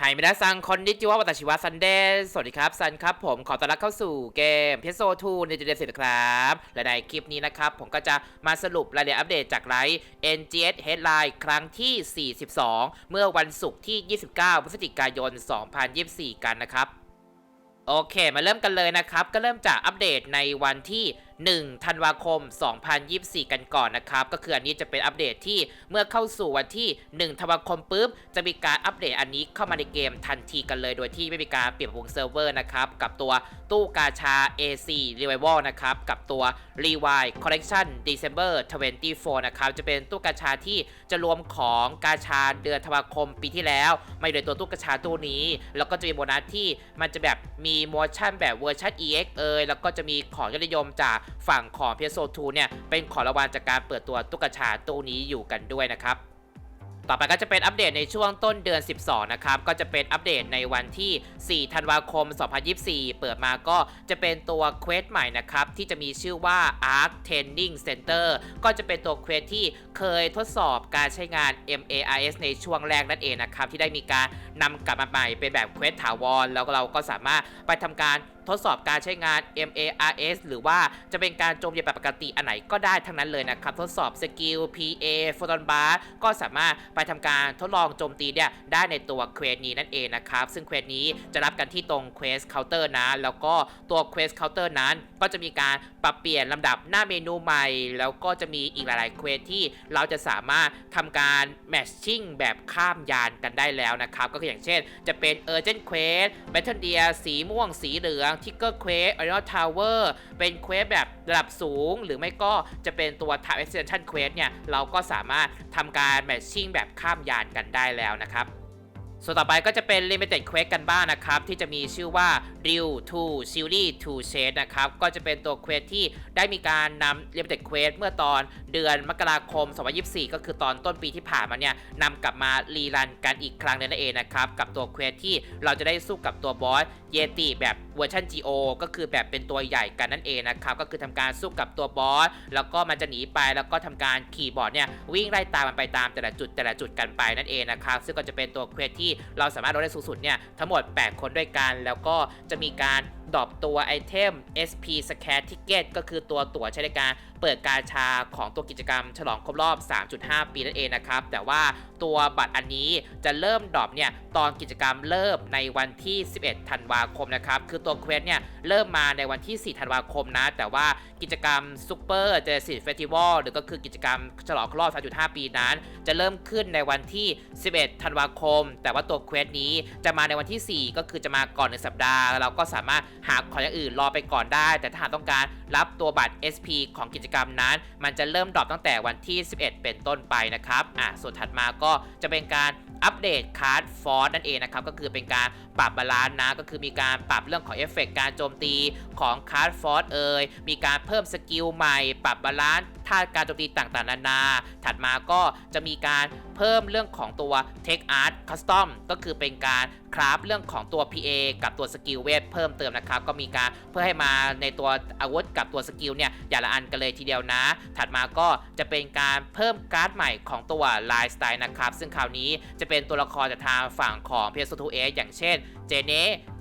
ไฮมินาซังคอนนิจิวะวัตชิวะซันเดย์สวัสดีครับซันครับผมขอต้อนรับเข้าสู่เกมเพโซ2ในเจเดสิครับและในคลิปนี้นะครับ ผมก็จะมาสรุปรายละเอียดอัปเดตจากไลฟ์ NGS Headline ครั้งที่ 42 เมื่อวันศุกร์ที่ 29 พฤศจิกายน 2024 กันนะครับ โอเค มาเริ่มกันเลยนะครับ ก็เริ่มจากอัปเดตในวันที่ 1ธันวาคม 2024 กันก่อนนะครับ ก็คืออันนี้จะเป็นอัปเดตที่เมื่อเข้าสู่วันที่ 1ธันวาคมปุ๊บ จะมีการอัปเดตอันนี้เข้ามาในเกมทันทีกันเลย โดยที่ไม่มีการเปลี่ยนปรับปรุงเซิร์ฟเวอร์นะครับ กับตัวตู้กาชา AC Revival นะครับ กับตัว Rewind Collection December 24 นะครับ จะเป็นตู้กาชาที่จะรวมของกาชาเดือนธันวาคมปีที่แล้วมาอยู่ในตัวตู้กาชาตู้นี้ แล้วก็จะมีโบนัสที่มันจะแบบมีโมชั่นแบบเวอร์ชัน EX เอยแล้วก็จะมีของยอดนิยมจากฝั่งของ PS 2เนี่ยเป็นของรางวัลจากการเปิดตัวตุ๊กชาตู้นี้อยู่กันด้วยนะครับต่อไปก็จะเป็นอัปเดตในช่วงต้นเดือน 12 นะครับ ก็จะเป็นอัปเดตในวันที่ 4 ธันวาคม 2024 เปิดมาก็จะเป็นตัวเควสใหม่นะครับ ที่จะมีชื่อว่า Arc Training Center ก็จะเป็นตัวเควสที่เคยทดสอบการใช้งาน MAIS ในช่วงแรกนั่นเองนะครับ ที่ได้มีการนำกลับมาใหม่เป็นแบบเควสถาวร แล้วเราก็สามารถไปทำการ ทดสอบการใช้งาน MARS หรือว่าจะเป็นการโจมตีแบบปกติอันไหนก็ได้ทั้งนั้นเลยนะครับ ทดสอบสกิล PA โฟตอนบาร์ก็สามารถไปทำการทดลองโจมตีเนี่ยได้ในตัวเควสนี้นั่นเองนะครับ ซึ่งเควสนี้จะรับกันที่ตรงเควสเคาน์เตอร์นะแล้วก็ตัวเควสเคาน์เตอร์นั้น ก็จะมีการปรับเปลี่ยนลำดับหน้าเมนูใหม่ แล้วก็จะมีอีกหลายๆเควสที่เราจะสามารถทำการแมชชิ่งแบบข้ามยานกันได้แล้วนะครับ ก็คืออย่างเช่น จะเป็น Urgent Quest Battle Deer สีม่วงสีเหลืองทิกเกอร์เควสไอรอนทาวเวอร์เป็นเควสแบบระดับสูง หรือไม่ก็จะเป็นตัว Time Extension Quest เนี่ย เราก็สามารถทำการแมทชิ่งแบบข้ามยานกันได้แล้วนะครับ ส่วนต่อไปก็จะเป็น Limited Quest กันบ้างนะครับ ที่จะมีชื่อว่า r e w to Series to Shade นะครับ ก็จะเป็นตัวเควสที่ได้มีการนำ Limited Quest เมื่อตอนเดือนมกราคม 2024 ก็คือตอนต้นปีที่ผ่านมาเนี่ยนำกลับมารีรันกันอีกครั้งนึงนั่นเองนะครับ กับตัวเควสที่เราจะได้สู้กับตัวบอสเยติแบบเวอร์ชัน GO ก็คือแบบเป็นตัวใหญ่กันนั่นเองนะครับ ก็คือทำการสู้กับตัวบอสแล้วก็มันจะหนีไปแล้วก็ทำการขี่บอร์ดเนี่ยวิ่งไล่ตามมันไปตามแต่ละจุดแต่ละจุดกันไปนั่นเองนะครับซึ่งก็จะเป็นตัวเควสที่เราสามารถลดได้สูงสุดเนี่ยทั้งหมด 8 คนด้วยกัน แล้วก็จะมีการ ดรอปตัวไอเทม SP Scan Ticket ก็คือตัวตั๋วใช้ในการเปิดการชาของตัวกิจกรรม ฉลองครบรอบ 3.5 ปีนั่นเองนะครับ แต่ว่าตัวบัตรอันนี้จะเริ่มดรอปเนี่ยตอนกิจกรรมเริ่มในวันที่ 11 ธันวาคมนะครับ คือตัวเควสเนี่ยเริ่มมาในวันที่ 4 ธันวาคมนะ แต่ว่ากิจกรรม Super j e n e s i s Festival หรือก็คือกิจกรรมฉลองครบรอบ 3.5 ปีนั้น จะเริ่มขึ้นในวันที่ 11 ธันวาคม แต่ว่าตัวเควสนี้จะมาในวันที่ 4 ก็คือจะมาก่อนหนึ่งสัปดาห์ เราก็สามารถหาของอย่างอื่นรอไปก่อนได้ แต่ถ้าหากต้องการรับตัวบัตร SP ของกิจกรรมนั้น มันจะเริ่มดรอปตั้งแต่วันที่ 11 เป็นต้นไปนะครับอะส่วนถัดมาก็จะเป็นการอัปเดตคาร์ดฟอร์สนั่นเองนะครับ ก็คือเป็นการปรับบาลานซ์นะ ก็คือมีการปรับเรื่องของเอฟเฟกการโจมตีของคาร์ดฟอร์เอ่ยมีการเพิ่มสกิลใหม่ ปรับบาลานซ์ ท่าการโจมตีต่างๆ นานา ถัดมาก็จะมีการเพิ่มเรื่องของตัว Tech Art Custom ก็คือเป็นการคราฟเรื่องของตัว PA กับตัวสกิลเวทเพิ่มเติมนะครับ ก็มีการเพื่อให้มาในตัวอาวุธกับตัวสกิลเนี่ยอย่าละอันกันเลยทีเดียวนะ ถัดมาก็จะเป็นการเพิ่มการ์ดใหม่ของตัวไลฟ์สไตล์นะครับ ซึ่งคราวนี้จะเป็นตัวละครจากทางฝั่งของ PS2S อย่างเช่นเจเน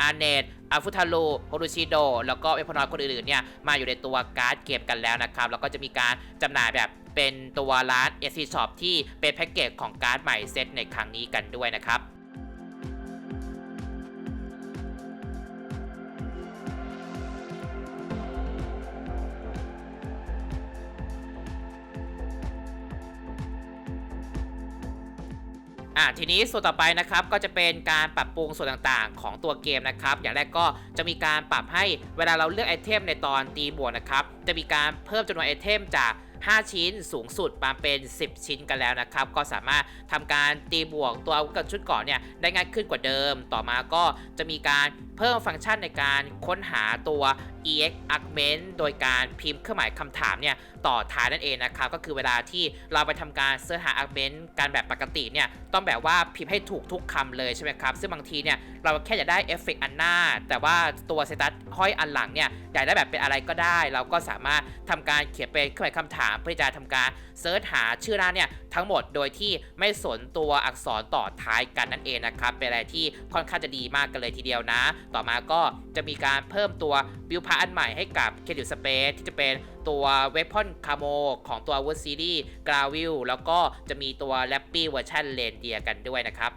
อาเนต อาฟุทารุโฮรุชิโด แล้วก็เวพอนอยคนอื่นๆเนี่ยมาอยู่ในตัวการ์ดเกมกันแล้วนะครับ แล้วก็จะมีการจำหน่ายแบบเป็นตัวร้านเอซีช็อปที่เป็นแพ็กเกจของการ์ดใหม่เซตในครั้งนี้กันด้วยนะครับ อะทีนี้ส่วนต่อไปนะครับก็จะเป็นการปรับปรุงส่วนต่างๆ ของตัวเกมนะครับ อย่างแรกก็จะมีการปรับให้เวลาเราเลือกไอเทมในตอนตีบวกนะครับจะมีการเพิ่มจำนวนไอเทมจาก 5 ชิ้นสูงสุดมาเป็น 10 ชิ้นกันแล้วนะครับ ก็สามารถทำการตีบวกตัวอาวุธกับชุดเก่อนเนี่ยได้ง่ายขึ้นกว่าเดิม ต่อมาก็จะมีการเพิ่มฟังก์ชันในการค้นหาตัว ex argument โดยการพิมพ์เครื่องหมายคำถามเนี่ยต่อท้ายนั่นเองนะครับก็คือเวลาที่เราไปทำการเสิร์ชหา argument การแบบปกติเนี่ยต้องแบบว่าพิมพ์ให้ถูกทุกคำเลยใช่ไหมครับ ซึ่งบางทีเนี่ยเราแค่อยากได้เอฟเฟกอันหน้า แต่ว่าตัวสเตตัสห้อยอันหลังเนี่ยอยากได้แบบเป็นอะไรก็ได้ เราก็สามารถทำการเขียนเป็นเครื่องหมายคำถามเพื่อจะทำการเสิร์ชหาชื่อร้านเนี่ยทั้งหมดโดยที่ไม่สนตัวอักษรต่อท้ายกันนั่นเองนะครับเป็นอะไรที่ค่อนข้างจะดีมากกันเลยทีเดียวนะ ต่อมาก็จะมีการเพิ่มตัวบิวพาอันใหม่ให้กับเคดิวสเปซที่จะเป็นตัวเวพอนคาโมของตัววูดซีรีส์กราวิลแล้วก็จะมีตัวแรปปี้เวอร์ชันเลนเดียกันด้วยนะครับ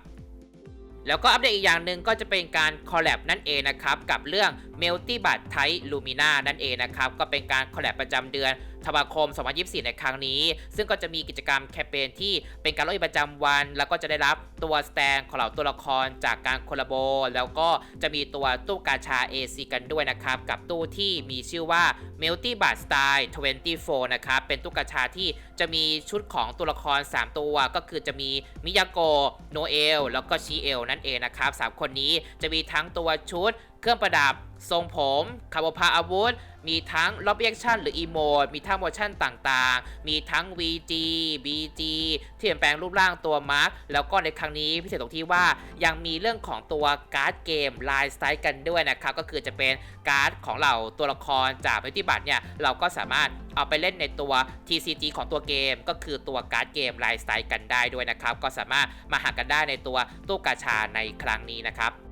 แล้วก็อัปเดตอีกอย่างหนึ่งก็จะเป็นการคอลแลบนั่นเองนะครับ กับเรื่อง m e l t i b u t t y Lumina นั่นเองนะครับ ก็เป็นการคอลแลบประจำเดือนธันวาคม 2024 ในครั้งนี้ ซึ่งก็จะมีกิจกรรมแคมเปญที่เป็นการลดประจำวัน แล้วก็จะได้รับตัวสแตนของเหล่าตัวละครจากการคอลลาโบ แล้วก็จะมีตัวตู้กาชา AC กันด้วยนะครับ กับตู้ที่มีชื่อว่า m e l t i b u t Style 24 นะครับ เป็นตู้กาชาที่จะมีชุดของตัวละคร 3 ตัว ก็คือจะมีมิยาโกะโนเอล แล้วก็ชิเอลนั่นเองนะครับ 3 คนนี้จะมีทั้งตัวชุด เครื่องประดับ ทรงผมคาร์บพาอาวุธ มีทั้งล็อบเอ็กชันหรืออีโมด มีทั้งโมชั่นต่างๆ มีทั้ง VG BG ที่เปลี่ยนแปลงรูปร่างตัวมาร์คแล้วก็ในครั้งนี้พิเศษตรงที่ว่ายังมีเรื่องของตัวการ์ดเกมลายสไตล์กันด้วยนะครับ ก็คือจะเป็นการ์ดของเราตัวละครจากปฏิบัติเนี่ยเราก็สามารถเอาไปเล่นในตัว TCG ของตัวเกม ก็คือตัวการ์ดเกมลายสไตล์กันได้ด้วยนะครับ ก็สามารถมาหากันได้ในตัวตู้กาชาในครั้งนี้นะครับ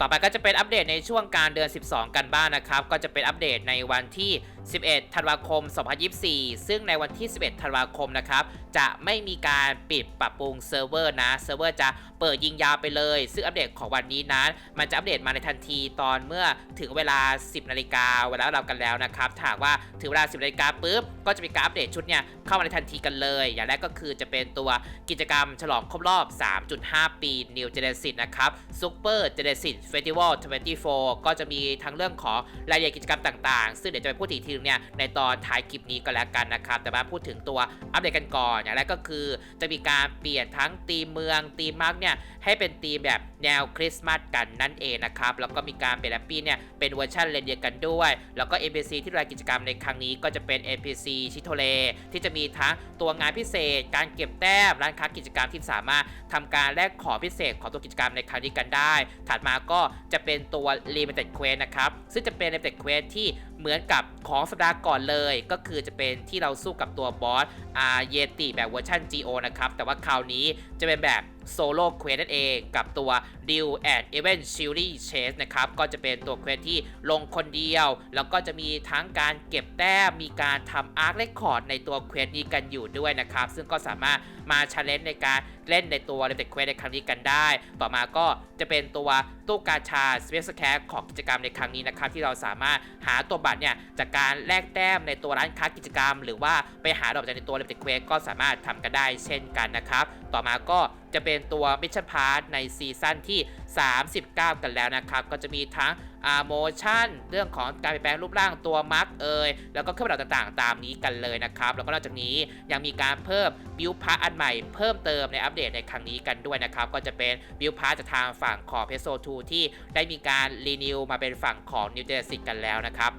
ต่อไปก็จะเป็นอัปเดตในช่วงการเดือน 12 กันบ้างนะครับ ก็จะเป็นอัปเดตในวันที่ 11 ธันวาคม 2024 ซึ่งในวันที่ 11 ธันวาคมนะครับ จะไม่มีการปิดปรับปรุงเซิร์ฟเวอร์นะ เซิร์ฟเวอร์จะเปิดยิงยาวไปเลย ซึ่งอัปเดตของวันนี้นั้น มันจะอัปเดตมาในทันทีตอนเมื่อถึงเวลา 10 นาฬิกาเวลาเรากันแล้วนะครับถ้ากว่าถึงเวลา 10 นาฬิกาปุ๊บ ก็จะมีการอัปเดตชุดเนี่ยเข้ามาในทันทีกันเลย อย่างแรกก็คือจะเป็นตัวกิจกรรมฉลองครบรอบ 3.5 ปี New Genesis นะครับ Super Genesis Festival 24 ก็จะมีทั้งเรื่องของรายละเอียดกิจกรรมต่างๆ ซึ่งเดี๋ยวจะไปพูดอีกทีงเนี่ยในตอนท้ายคลิปนี้ก็แล้วกันนะครับ แต่มาพูดถึงตัวอัปเดตกันก่อนอย่างแรกก็คือ จะมีการเปลี่ยนทั้งตีเมืองตีมาร์กเนี่ยให้เป็นตีมแบบแนวคริสต์มาสกันนั่นเองนะครับ แล้วก็มีการเปลี่ยนแรปปี้เนี่ยเป็นเวอร์ชันเรนเดียกันด้วย แล้วก็ NPC ที่รายกิจกรรมในครั้งนี้ก็จะเป็น NPC ชิโทเลที่จะมีทั้งตัวงานพิเศษ การเก็บแต้มร้านค้ากิจกรรมที่สามารถทำการแลกของพิเศษของตัวกิจกรรมในครั้งนี้กันได้ ถัดมาก็จะเป็นตัว Limited Quest นะครับซึ่งจะเป็น Limited Quest ที่เหมือนกับของสัปดาห์ก่อนเลย ก็คือจะเป็นที่เราสู้กับตัวบอสอาเยติแบบเวอร์ชัน GO นะครับแต่ว่าคราวนี้จะเป็นแบบ โซโล่เควสนั่นเองกับตัว Deal and Event Series Chase นะครับ ก็จะเป็นตัวเควสที่ลงคนเดียว แล้วก็จะมีทั้งการเก็บแต้ม มีการทำอาร์คเรคคอร์ดในตัวเควสนี้กันอยู่ด้วยนะครับ ซึ่งก็สามารถมาชาเลนจ์ในการ เล่นในตัว Limited Quest ในครั้งนี้กันได้ ต่อมาก็จะเป็นตัวตู้กาชา Space c a ของกิจกรรมในครั้งนี้นะครับที่เราสามารถหาตัวบัตรเนี่ยจากการแลกแต้มในตัวร้านค้ากิจกรรม หรือว่าไปหาดอกจากในตัว Limited Quest ก็สามารถทำกันได้เช่นกันนะครับ ต่อมาก็จะเป็นตัว Mission Pass ในซีซั่นที่ 39 กันแล้วนะครับก็จะมีทั้งอาโมชั่นเรื่องของการเปลี่ยนแปลงรูปร่างตัวมาร์กเอยแล้วก็เครื่องประดับต่างๆ ตามนี้กันเลยนะครับแล้วก็นอกจากนี้ยังมีการเพิ่มบิวพาร์อันใหม่เพิ่มเติมในอัปเดตในครั้งนี้กันด้วยนะครับก็จะเป็นบิวพาร์จากทางฝั่งของ p e s o 2ที่ได้มีการรีนิวมาเป็นฝั่งของ New Genesis กันแล้วนะครับ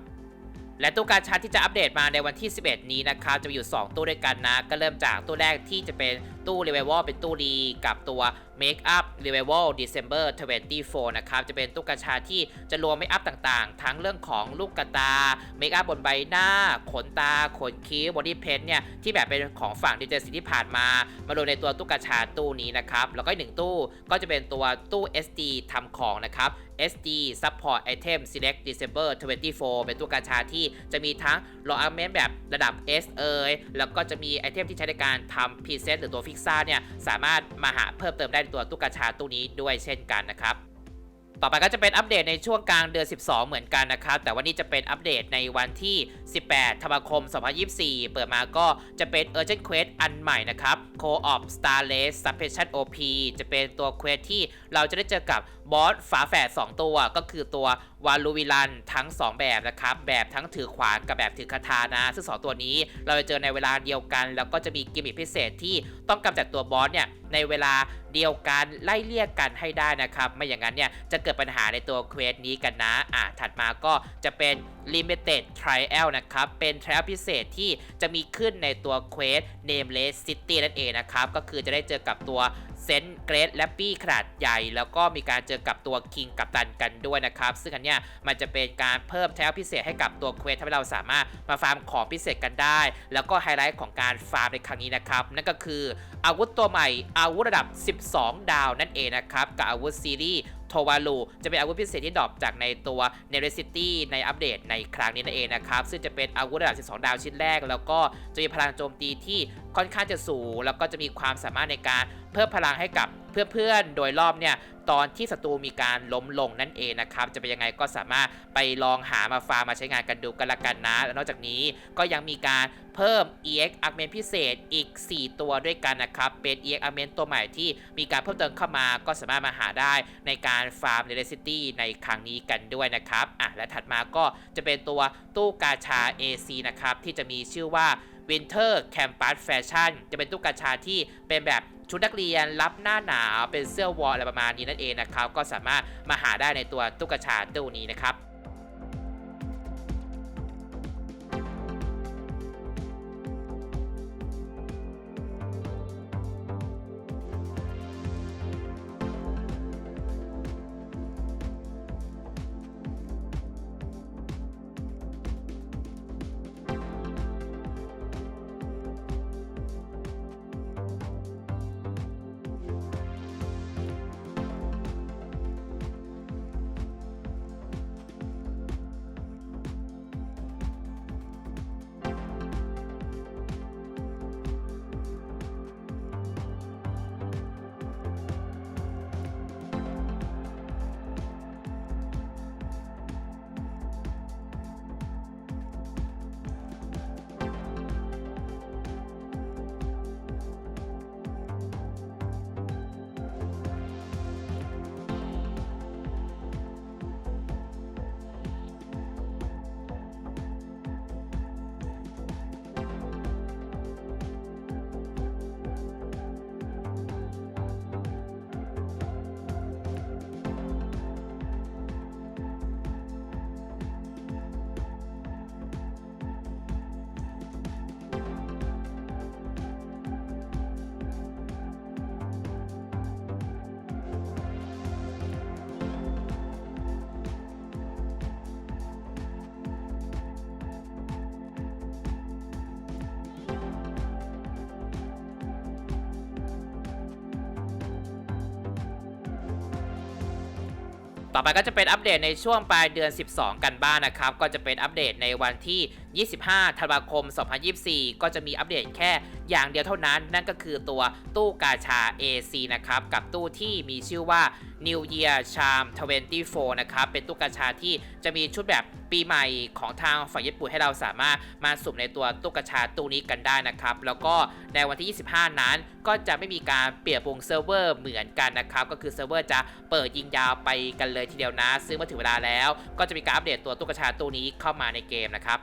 และตู้การชาร์จที่จะอัปเดตมาในวันที่ 11 นี้นะครับจะมีอยู่ 2 ตู้ด้วยกันนะ ก็เริ่มจากตู้แรกที่จะเป็นตู้ r e v i v a l เป็นตู้ดีกับตัว Make Up r e v i v a l December 24 นะครับ จะเป็นตู้กระชาที่จะรวมเมคอัพต่างๆ ทั้งเรื่องของลูกกระตาเมคอัพบนใบหน้า ขนตา ขนคิ้วบอดี้เพนเนี่ย ที่แบบเป็นของฝั่งดิจิทัลที่ผ่านมา มารวมในตัวตู้กระชาตู้นี้นะครับ แล้วก็อีกหนึ่งตู้ก็จะเป็นตัวตู้ SD ทำของนะครับ SD Support Item Select December 24 เป็นตู้กาชาที่จะมีทั้ง Raw Element แบบระดับ S เอยแล้วก็จะมีไอเทมที่ใช้ในการทำ Preset หรือตัวพิกซ่าเนี่ยสามารถมาหาเพิ่มเติมได้ในตัวตู้กาชาตู้นี้ด้วยเช่นกันนะครับ ต่อไปก็จะเป็นอัปเดตในช่วงกลางเดือน 12 เหมือนกันนะครับ แต่วันนี้จะเป็นอัปเดตในวันที่ 18 ธันวาคม 2024 เปิดมาก็จะเป็น Urgent Quest อันใหม่นะครับ Co-op Starless Suppression OP จะเป็นตัวเควสที่เราจะได้เจอกับบอสฝาแฝด2 ตัวก็คือตัววาลูวิลันทั้ง 2 แบบนะครับ แบบทั้งถือขวานกับแบบถือคาถานะ ซึ่ง 2 ตัวนี้เราจะเจอในเวลาเดียวกัน แล้วก็จะมีกิมมิคพิเศษที่ต้องกำจัดตัวบอสเนี่ย ในเวลาเดียวกันไล่เลี่ยกันให้ได้นะครับ ไม่อย่างนั้นเนี่ยจะเกิดปัญหาในตัวเควสนี้กันนะอะถัดมาก็จะเป็น Limited Trial นะครับ เป็น Trial พิเศษที่จะมีขึ้นในตัวเควส Nameless City นั่นเองนะครับ ก็คือจะได้เจอกับตัว เซนเกรดและปี้ขนาดใหญ่ แล้วก็มีการเจอกับตัวคิงกับตันกันด้วยนะครับ ซึ่งอันเนี้ยมันจะเป็นการเพิ่มแทลพิเศษให้กับตัวเควสทำให้เราสามารถมาฟาร์มของพิเศษกันได้ แล้วก็ไฮไลท์ของการฟาร์มในครั้งนี้นะครับ นั่นก็คืออาวุธตัวใหม่อาวุธระดับ 12 ดาวนั่นเองนะครับกับอาวุธซีรีส์ โทวาลูจะเป็นอาวุธพิเศษที่ดรอปจากในตัวเนเรซิตี้ในอัปเดตในครั้งนี้นั่นเองนะครับ ซึ่งจะเป็นอาวุธระดับ 12 ดาวชิ้นแรก แล้วก็จะมีพลังโจมตีที่ค่อนข้างจะสูง แล้วก็จะมีความสามารถในการเพิ่มพลังให้กับเพื่อนๆ โดยรอบเนี่ย ตอนที่ศัตรูมีการล้มลงนั่นเองนะครับ จะเป็นยังไงก็สามารถไปลองหามาฟาร์มมาใช้งานกันดูกันละกันนะและนอกจากนี้ก็ยังมีการเพิ่ม EX Augment พิเศษอีก 4 ตัวด้วยกันนะครับ เป็น EX Augment ตัวใหม่ที่มีการเพิ่มเติมเข้ามาก็สามารถมาหาได้ในการฟาร์มในเรซิตี้ในครั้งนี้กันด้วยนะครับอะและถัดมาก็จะเป็นตัวตู้กาชา AC นะครับ ที่จะมีชื่อว่า Winter Campus Fashion จะเป็นตุ๊กาชาที่เป็นแบบชุดนักเรียนรับหน้าหนาวเป็นเสื้อวอร์อะไรประมาณนี้นั่นเองนะครับ ก็สามารถมาหาได้ในตัวตุกกาชาตู้นี้นะครับ ต่อไปก็จะเป็นอัปเดตในช่วงปลายเดือน 12 กันบ้างนะครับ ก็จะเป็นอัปเดตในวันที่ 25 ธันวาคม 2024 ก็จะมีอัปเดตแค่อย่างเดียวเท่านั้น นั่นก็คือตัวตู้กาชา AC นะครับ กับตู้ที่มีชื่อว่า New Year Charm 24 นะครับ เป็นตู้กชาที่จะมีชุดแบบปีใหม่ของทางฝั่งญี่ปุ่นให้เราสามารถมาสุ่มในตัวตู้กชาตู้นี้กันได้นะครับ แล้วก็ในวันที่ 25 นั้นก็จะไม่มีการเปลี่ยนปงเซิร์ฟเวอร์เหมือนกันนะครับ ก็คือเซิร์ฟเวอร์จะเปิดยิงยาวไปกันเลยทีเดียวนะ ซึ่งเมื่อถึงเวลาแล้ว ก็จะมีการอัปเดตตัวตู้กชาตู้นี้เข้ามาในเกมนะครับ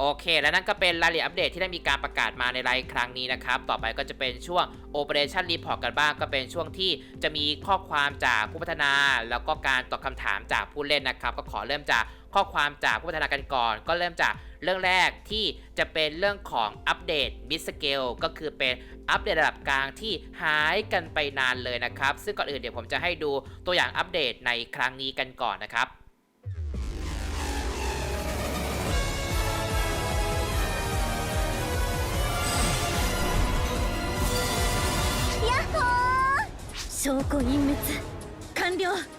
โอเค และนั่นก็เป็นรายละเอียดอัปเดตที่ได้มีการประกาศมาในไลฟ์ครั้งนี้นะครับ ต่อไปก็จะเป็นช่วง Operation Report กันบ้าง ก็เป็นช่วงที่จะมีข้อความจากผู้พัฒนา แล้วก็การตอบคำถามจากผู้เล่นนะครับ ก็ขอเริ่มจากข้อความจากผู้พัฒนากันก่อน ก็เริ่มจากเรื่องแรกที่จะเป็นเรื่องของอัปเดตมิสเกลก็คือเป็นอัปเดตระดับกลางที่หายกันไปนานเลยนะครับ ซึ่งก่อนอื่นเดี๋ยวผมจะให้ดูตัวอย่างอัปเดตในครั้งนี้กันก่อนนะครับ 証拠隠滅完了。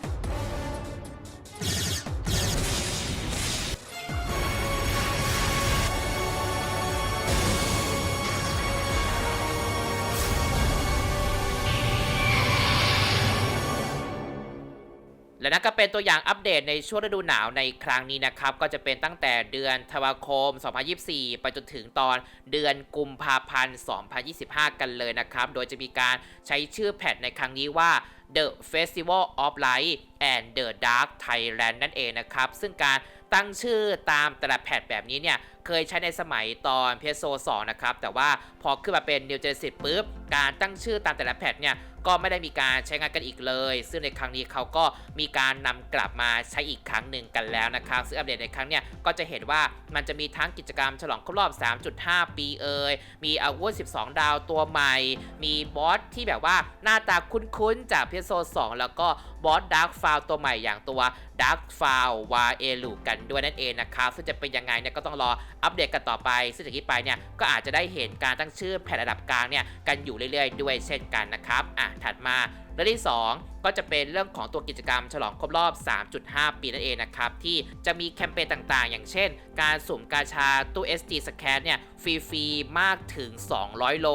และนั่นก็เป็นตัวอย่างอัปเดตในช่วงฤดูหนาวในครั้งนี้นะครับ ก็จะเป็นตั้งแต่เดือนธันวาคม 2024 ไปจนถึงตอนเดือนกุมภาพันธ์ 2025 กันเลยนะครับ โดยจะมีการใช้ชื่อแพทในครั้งนี้ว่า The Festival of Light and the Dark Thailand นั่นเองนะครับ ซึ่งการตั้งชื่อตามแต่ละแพทแบบนี้เนี่ย เคยใช้ในสมัยตอน PS 2นะครับ แต่ว่าพอขึ้นมาเป็น New Genesis ปุ๊บ การตั้งชื่อตามแต่ละแพทเนี่ย ก็ไม่ได้มีการใช้งานกันอีกเลย ซึ่งในครั้งนี้เขาก็มีการนำกลับมาใช้อีกครั้งหนึ่งกันแล้วนะครับซึ่งอัปเดตในครั้งเนี้ยก็จะเห็นว่ามันจะมีทั้งกิจกรรมฉลองครบรอบ 3.5 ปีเอ่ยมีอาวุธ 12 ดาวตัวใหม่ มีบอสที่แบบว่าหน้าตาคุ้นๆ จากเพโซ2แล้วก็บอสดาร์กฟาวตัวใหม่อย่างตัวดาร์กฟาววาเอลูกันด้วยนั่นเองนะครับซึ่งจะเป็นยังไงเนี่ยก็ต้องรออัปเดตกันต่อไป ซึ่งจากนี้ไปเนี่ยก็อาจจะได้เห็นการตั้งชื่อแผ่นระดับกลางเนี่ยกันอยู่เรื่อยๆ ด้วยเช่นกันนะครับอะถัดมาเรื่องที่ 2 ก็จะเป็นเรื่องของตัวกิจกรรมฉลองครบรอบ 3.5 ปีนั่นเองนะครับ ที่จะมีแคมเปญต่างๆ อย่างเช่น การสุ่มกาชาตู้ SD Scan เนี่ยฟรีๆ มากถึง 200 โล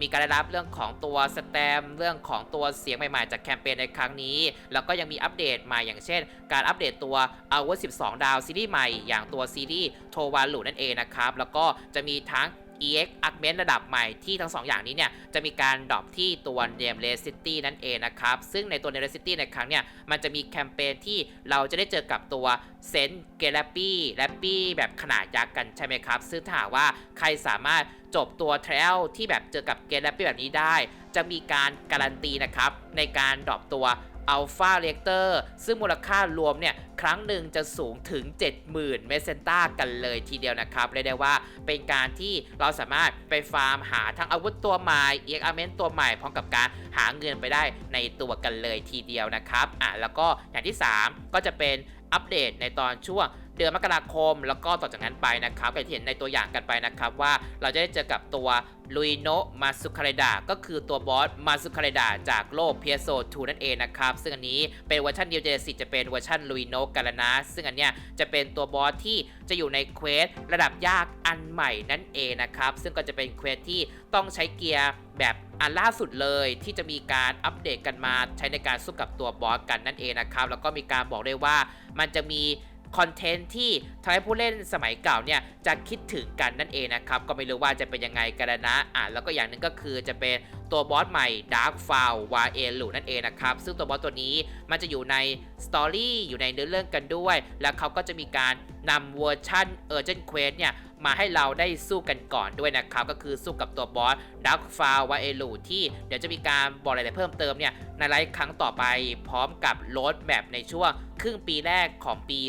มีการได้รับเรื่องของตัวสแตมเรื่องของตัวเสียงใหม่ๆ จากแคมเปญในครั้งนี้ แล้วก็ยังมีอัปเดตมาอย่างเช่น การอัปเดตตัวอาวุธ12 ดาวซีรีส์ใหม่อย่างตัวซีรีส์โทวารุนั่นเองนะครับแล้วก็จะมีทั้ง EX Augment ระดับใหม่ที่ทั้ง 2 อย่างนี้เนี่ยจะมีการดรอปที่ตัว Name r a City นั่นเองนะครับ ซึ่งในตัว Name r a City ในครั้งเนี่ยมันจะมีแคมเปญที่เราจะได้เจอกับตัวเซนเกลปี้แรปปี้แบบขนาดยักษ์กันใช่ไหมครับ ซึ่งถ้าว่าใครสามารถจบตัว t r a i l ที่แบบเจอกับเกลแรปปี้แบบนี้ได้ จะมีการการันตีนะครับในการดรอปตัว Alpha Reactor ซึ่งมูลค่ารวมเนี่ยครั้งหนึ่งจะสูงถึง 70,000 เมสเซนต้ากันเลยทีเดียวนะครับเรียกได้ว่าเป็นการที่เราสามารถไปฟาร์มหาทั้งอาวุธตัวใหม่เอ็กอาร์เมนตัวใหม่พร้อมกับการหาเงินไปได้ในตัวกันเลยทีเดียวนะครับอะแล้วก็อย่างที่ 3 ก็จะเป็นอัปเดตในตอนช่วง เดือนมกราคม แล้วก็ต่อจากนั้นไปนะครับก็อย่างที่เห็นในตัวอย่างกันไปนะครับว่าเราจะได้เจอกับตัวลุยโนมาสุคาเรดาก็คือตัวบอสมาสุคาเรดาจากโลก PS 2นั่นเองนะครับ ซึ่งอันนี้เป็นเวอร์ชันเดียวเจสิจะเป็นเวอร์ชันลุยโนกันล้วนะ ซึ่งอันเนี้ยจะเป็นตัวบอสที่จะอยู่ในเควสระดับยากอันใหม่นั่นเองนะครับ ซึ่งก็จะเป็นเควสที่ต้องใช้เกียร์แบบอันล่าสุดเลยที่จะมีการอัปเดตกันมาใช้ในการสู้กับตัวบอสกันนั่นเองนะครับ แล้วก็มีการบอกด้วยว่ามันจะมี คอนเทนต์ที่ทำให้ผู้เล่นสมัยเก่าเนี่ยจะคิดถึงกันนั่นเองนะครับก็ไม่รู้ว่าจะเป็นยังไงกันนะอะแล้วก็อย่างหนึ่งก็คือจะเป็นตัวบอสใหม่ Dark f o u l วาเอลูนั่นเองนะครับ ซึ่งตัวบอสตัวนี้มันจะอยู่ในสตอรี่อยู่ในเนื้อเรื่องกันด้วย แล้วเขาก็จะมีการนำเวอร์ชัน Urgent Quest เนี่ยมาให้เราได้สู้กันก่อนด้วยนะครับ ก็คือสู้กับตัวบอส Dark f o u l วาเอลูที่เดี๋ยวจะมีการบอกอะไรเพิ่มเติมเนี่ยในไลฟ์ครั้งต่อไปพร้อมกับโรดแมปในช่วงครึ่งปีแรกของปี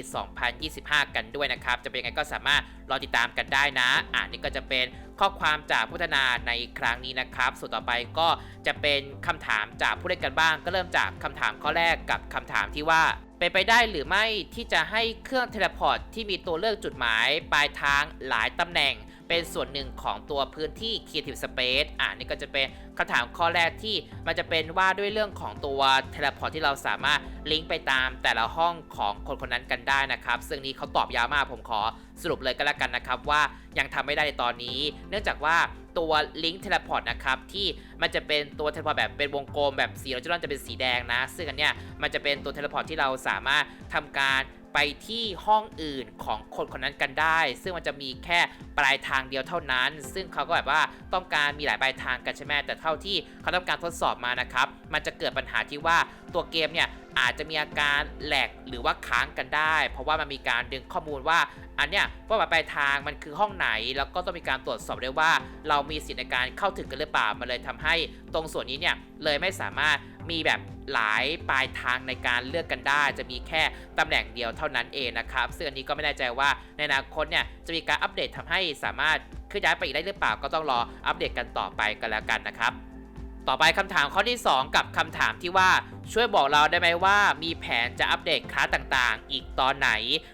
2025 กันด้วยนะครับ จะเป็นยังไงก็สามารถรอติดตามกันได้นะ อ่านี่ก็จะเป็น ข้อความจากผู้พัฒนาในครั้งนี้นะครับ ส่วนต่อไปก็จะเป็นคำถามจากผู้เล่นกันบ้าง ก็เริ่มจากคำถามข้อแรกกับคำถามที่ว่าเป็นไปได้หรือไม่ที่จะให้เครื่องเทเลพอร์ตที่มีตัวเลือกจุดหมายปลายทางหลายตำแหน่ง เป็นส่วนหนึ่งของตัวพื้นที่ Creative Space อ่านี่ก็จะเป็นคำถามข้อแรกที่มันจะเป็นว่าด้วยเรื่องของตัวเทเลพอร์ตที่เราสามารถลิงก์ไปตามแต่ละห้องของคนคนนั้นกันได้นะครับ ซึ่งนี้เขาตอบยาวมากผมขอสรุปเลยก็แล้วกันนะครับว่ายังทำไม่ได้ในตอนนี้ เนื่องจากว่าตัวลิงก์เทเลพอร์ตนะครับที่มันจะเป็นตัวเทเลพอร์ตแบบเป็นวงกลมแบบสีเราจะต้องจะเป็นสีแดงนะ ซึ่งอันเนี้ยมันจะเป็นตัวเทเลพอร์ตที่เราสามารถทำการไปที่ห้องอื่นของคนคนนั้นกันได้ ซึ่งมันจะมีแค่ปลายทางเดียวเท่านั้น ซึ่งเขาก็แบบว่าต้องการมีหลายปลายทางกันใช่ไหมแต่เท่าที่เขาต้องการทดสอบมานะครับ มันจะเกิดปัญหาที่ว่าตัวเกมเนี่ยอาจจะมีอาการแหลกหรือว่าค้างกันได้ เพราะว่ามันมีการดึงข้อมูลว่า อันเนี้ยว่าปลายทางมันคือห้องไหน แล้วก็ต้องมีการตรวจสอบด้วยว่า เรามีสิทธิในการเข้าถึงกันหรือเปล่ามันเลยทำให้ตรงส่วนนี้เนี่ยเลยไม่สามารถมีแบบ หลายปลายทางในการเลือกกันได้ จะมีแค่ตำแหน่งเดียวเท่านั้นเองนะครับซึ่งอันนี้ก็ไม่แน่ใจว่าในอนาคตเนี่ยจะมีการอัปเดตทำให้สามารถเคลื่อนย้ายไปอีกได้หรือเปล่าก็ต้องรออัปเดตกันต่อไปกันแล้วกันนะครับ ต่อไปคำถามข้อที่ 2 กับคำถามที่ว่า ช่วยบอกเราได้ไหมว่ามีแผนจะอัปเดตคลาสต่างๆ อีกตอนไหน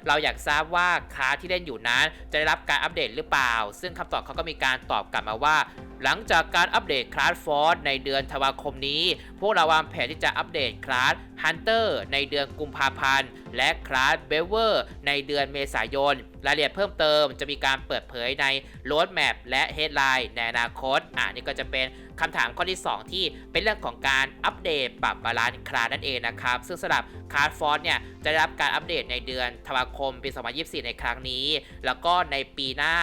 เราอยากทราบว่าคลาสที่เล่นอยู่นั้น จะได้รับการอัปเดตหรือเปล่า ซึ่งคำตอบเขาก็มีการตอบกลับมาว่า หลังจากการอัปเดตคลาสฟอร์ในเดือนธันวาคมนี้ พวกเราวางแผนที่จะอัปเดตคลาสฮันเตอร์ในเดือนกุมภาพันธ์ และคลาสเบเวอร์ในเดือนเมษายน รายละเอียดเพิ่มเติมจะมีการเปิดเผยในโรดแมปและเฮดไลน์ในอนาคตอ่านี่ก็จะเป็นคำถามข้อที่ 2 ที่เป็นเรื่องของการอัปเดตปรับบาลานซ์คลานั่นเองนะครับ ซึ่งสำหรับคลาสฟอร์เนี่ยจะได้รับการอัปเดตในเดือนธันวาคมปี 2024 ในครั้งนี้ แล้วก็ในปีหน้า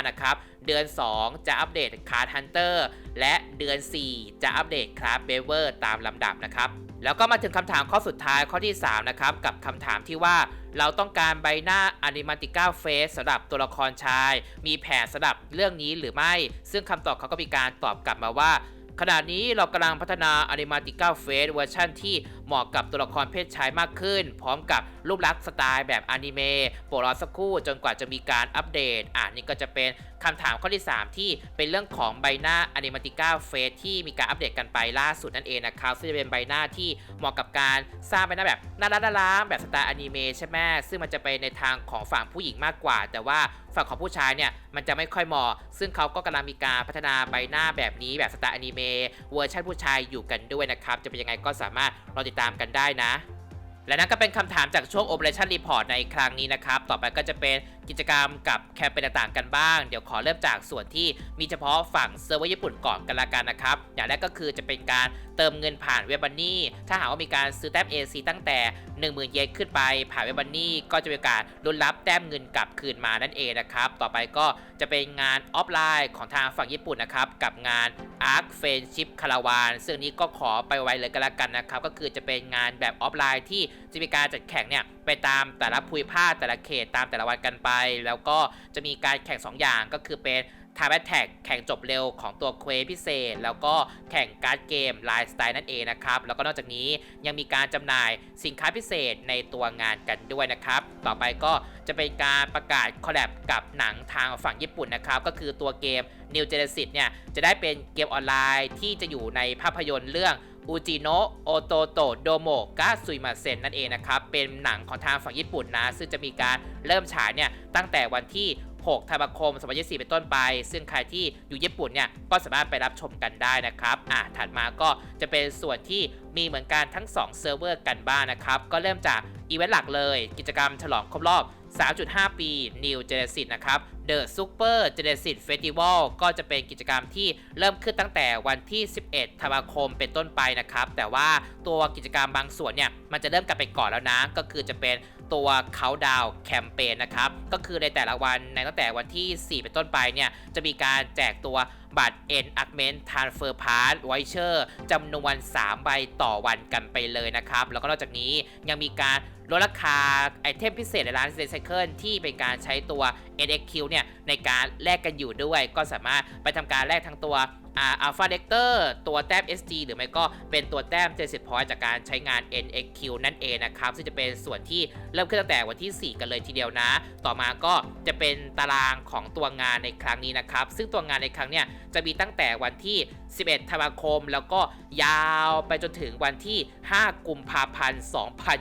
2025 นะครับ เดือน 2 จะอัปเดตคลาสฮันเตอร์และเดือน 4 จะอัปเดตคลาสเบเวอร์ตามลำดับนะครับแล้วก็มาถึงคำถามข้อสุดท้ายข้อที่ 3 นะครับ กับคำถามที่ว่าเราต้องการใบหน้าอนิมาติก้าเฟสสำหรับตัวละครชาย มีแผนสำหรับเรื่องนี้หรือไม่ ซึ่งคำตอบเขาก็มีการตอบกลับมาว่า ขณะนี้เรากำลังพัฒนา Animatica Face เวอร์ชันที่ เหมาะกับตัวละครเพศชายมากขึ้น พร้อมกับรูปลักษณ์สไตล์แบบอนิเมะโปรดรอสักครู่จนกว่าจะมีการอัปเดตอ่านี่ก็จะเป็นคำถามข้อที่ 3 ที่เป็นเรื่องของใบหน้า Animatica Face ที่มีการอัปเดตกันไปล่าสุดนั่นเองนะครับซึ่งจะเป็นใบหน้าที่เหมาะกับการสร้างใบหน้าแบบน่ารักน่ารักแบบสไตล์อนิเมะใช่ไหมซึ่งมันจะไปในทางของฝั่งผู้หญิงมากกว่า แต่ว่าฝั่งของผู้ชายเนี่ยมันจะไม่ค่อยเหมาะ ซึ่งเขาก็กำลังมีการพัฒนาใบหน้าแบบนี้แบบสไตล์อนิเมะเวอร์ชันผู้ชายอยู่กันด้วยนะครับจะเป็นยังไงก็สามารถรอติดตามกันได้นะ และนั่นก็เป็นคำถามจากช่วง Operation Report ในครั้งนี้นะครับ ต่อไปก็จะเป็นกิจกรรมกับแคมเปญต่างๆกันบ้าง เดี๋ยวขอเริ่มจากส่วนที่มีเฉพาะฝั่งเซิร์ฟเวอร์ญี่ปุ่นก่อนกันละกันนะครับ อย่างแรกก็คือจะเป็นการเติมเงินผ่านเว็บบันนี่ ถ้าหากว่ามีการซื้อแต้ม AC ตั้งแต่ 10,000 เยนขึ้นไปผ่านเว็บบันนี่ก็จะมีกาสลุ้นรับแต้มเงินกลับคืนมานั่นเองนะครับ ต่อไปก็ จะเป็นงานออฟไลน์ของทางฝั่งญี่ปุ่นนะครับ กับงาน Arc Friendship Caravan ซึ่งนี้ก็ขอไปไว้เลยกันละกันนะครับ ก็คือจะเป็นงานแบบออฟไลน์ที่จะมีการจัดแข่งเนี่ยไปตามแต่ละภูมิภาคแต่ละเขตตามแต่ละวันกันไป แล้วก็จะมีการแข่ง 2 อย่างก็คือเป็น ท i ม e แท็กแข่งจบเร็วของตัวเควสพิเศษ แล้วก็แข่งการ์ดเกมไลฟ์สไตล์นั่นเองนะครับ แล้วก็นอกจากนี้ยังมีการจำหน่ายสินค้าพิเศษในตัวงานกันด้วยนะครับ ต่อไปก็จะเป็นการประกาศคอลแลบกับหนังทางฝั่งญี่ปุ่นนะครับ ก็คือตัวเกม New Genesis เนี่ยจะได้เป็นเกมออนไลน์ที่จะอยู่ในภาพยนตร์เรื่องอูจิโนโอโตโตโดโมกะซุยมาเซนนั่นเองนะครับ เป็นหนังของทางฝั่งญี่ปุ่นนะ ซึ่งจะมีการเริ่มฉายเนี่ยตั้งแต่วันที่ 6ธันวาคม2024เป็นต้นไป ซึ่งใครที่อยู่ญี่ปุ่นเนี่ยก็สามารถไปรับชมกันได้นะครับอะถัดมาก็จะเป็นส่วนที่มีเหมือนกันทั้ง2เซิร์ฟเวอร์กันบ้างนะครับ ก็เริ่มจากอีเวนต์หลักเลย กิจกรรมฉลองครบรอบ 3.5 ปี New Genesis นะครับ The Super Genesis Festival ก็จะเป็นกิจกรรมที่เริ่มขึ้นตั้งแต่วันที่ 11ธันวาคมเป็นต้นไปนะครับ แต่ว่าตัวกิจกรรมบางส่วนเนี่ย มันจะเริ่มกันไปก่อนแล้วนะ ก็คือจะเป็น ตัว Countdown Campaign นะครับ ก็คือในแต่ละวันในตั้งแต่วันที่ 4 เป็นต้นไปเนี่ย จะมีการแจกตัวบัตร N Augment Transfer Pass Voucher จำนวน 3 ใบต่อวันกันไปเลยนะครับ แล้วก็นอกจากนี้ยังมีการลดราคาไอเทมพิเศษในร้าน Recycle ที่เป็นการใช้ตัว NXQ เนี่ยในการแลกกันอยู่ด้วย ก็สามารถไปทำการแลกทั้งตัว อัลฟาเดกเตอร์ตัวแต้ม SG หรือไม่ก็เป็นตัวแต้ม 70 point จากการใช้งาน NXQ นั่นเองนะครับ ซึ่งจะเป็นส่วนที่เริ่มขึ้นตั้งแต่วันที่ 4 กันเลยทีเดียวนะ ต่อมาก็จะเป็นตารางของตัวงานในครั้งนี้นะครับ ซึ่งตัวงานในครั้งเนี้ยจะมีตั้งแต่วันที่11 ธันวาคม แล้วก็ยาวไปจนถึงวันที่ 5 กุมภาพันธ์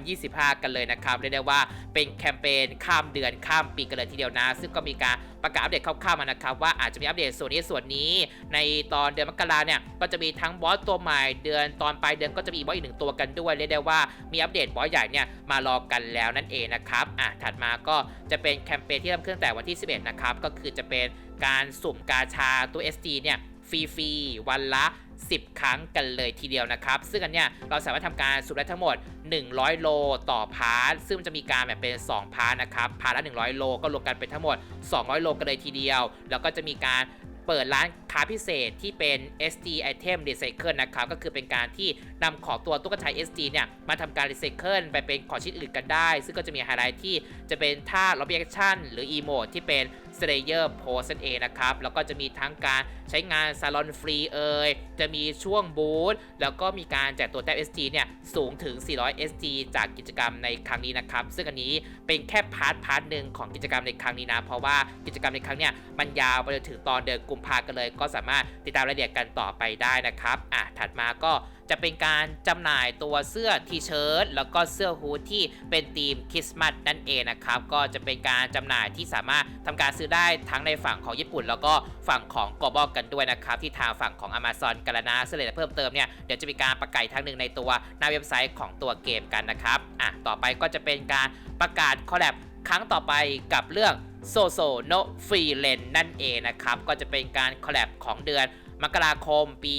2025 กันเลยนะครับ เรียกได้ว่าเป็นแคมเปญข้ามเดือนข้ามปีกันเลยทีเดียวนะ ซึ่งก็มีการประกาศอัปเดตคร่าวๆมานะครับ ว่าอาจจะมีอัปเดตส่วนนี้ส่วนนี้ ในตอนเดือนมกราเนี่ยก็จะมีทั้งบอสตัวใหม่เดือนตอนปลายเดือนก็จะมีบอสอีกหนึ่งตัวกันด้วยเรียกได้ว่ามีอัปเดตบอสใหญ่เนี่ยมารอกันแล้วนั่นเองนะครับอะถัดมาก็จะเป็นแคมเปญที่เริ่มขึ้นตั้งแต่วันที่ 11 นะครับก็คือจะเป็นการสุ่มกาชาตัว SD เนี่ย ฟรีๆ วันละ 10 ครั้งกันเลยทีเดียวนะครับ ซึ่งอันเนี้ยเราสามารถทำการสุ่มได้ทั้งหมด 100 โลต่อพาร์ทซึ่งมันจะมีการแบ่งเป็น 2 พาร์ทนะครับพาร์ทละ 100 โลก็รวมกันเป็นทั้งหมด 200 โลกันเลยทีเดียว แล้วก็จะมีการเปิดร้านค้าพิเศษที่เป็น SD Item Recycle นะครับ ก็คือเป็นการที่นำของตัวตุ๊กตา SD เนี่ย มาทำการ Recycle ไปเป็นของชิ้นอื่นกันได้ ซึ่งก็จะมีไฮไลท์ที่จะเป็นท่า Lobby Action หรือ Emote ที่เป็น Slayer Pose นั่นเองนะครับ แล้วก็จะมีทั้งการใช้งานซาลอนฟรีเอ่ยจะมีช่วงบูธแล้วก็มีการแจกตัวแต้ม SG เนี่ย สูงถึง 400 SG จากกิจกรรมในครั้งนี้นะครับ ซึ่งอันนี้เป็นแค่พาร์ทพาร์ทหนึ่งของกิจกรรมในครั้งนี้นะ เพราะว่ากิจกรรมในครั้งเนี่ยมันยาวไปจนถึงตอนเดือนกุมภากันเลย ก็สามารถติดตามรายละเอียดกันต่อไปได้นะครับอะถัดมาก็ จะเป็นการจำหน่ายตัวเสื้อทีเชิ้ตแล้วก็เสื้อฮูดที่เป็นธีมคริสต์มาสนั่นเองนะครับก็จะเป็นการจำหน่ายที่สามารถทำการซื้อได้ทั้งในฝั่งของญี่ปุ่น แล้วก็ฝั่งของกอบอกันด้วยนะครับที่ทางฝั่งของ Amazon กันแล้วนะซึ่งเลยเพิ่มเติมเนี่ยเดี๋ยวจะมีการประกาศทางหนึ่งในตัวหน้าเว็บไซต์ของตัวเกมกันนะครับอะต่อไปก็จะเป็นการประกาศคอลแลบครั้งต่อไปกับเรื่องโซโซโนฟรีเลนนั่นเองนะครับ ก็จะเป็นการคอลแลบของเดือน มกราคมปี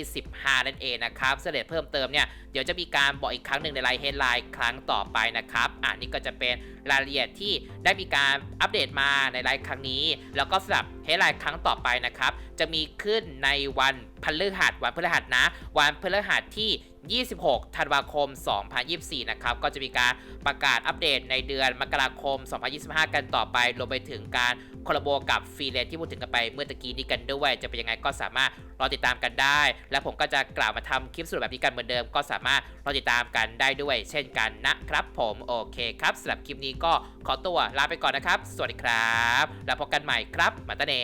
2025 นั่นเองนะครับเสด็จเพิ่มเติมเนี่ยเดี๋ยวจะมีการบอกอีกครั้งหนึ่งในไลน์เฮดไลน์ครั้งต่อไปนะครับอันนี้ก็จะเป็นรายละเอียดที่ได้มีการอัปเดตมาในไลน์ครั้งนี้ แล้วก็สำหรับ ฮดไลน์ครั้งต่อไปนะครับ จะมีขึ้นในวันพฤหัสวันพฤหัสนะ วันพฤหัสที่ 26 ธันวาคม 2024 นะครับ ก็จะมีการประกาศอัปเดตในเดือนมกราคม 2025 กันต่อไปรวมไปถึงการคอลลาโบกับฟรีแลนซ์ที่พูดถึงกันไปเมื่อตะกี้นี้กันด้วย จะเป็นยังไงก็สามารถรอติดตามกันได้ และผมก็จะกล่าวมาทำคลิปสรุปแบบนี้กันเหมือนเดิม ก็สามารถรอติดตามกันได้ด้วย เช่นกันนะครับ ผมโอเคครับสำหรับคลิปนี้ก็ขอตัวลาไปก่อนนะครับ สวัสดีครับ แล้วพบกันใหม่ครับมาตาเน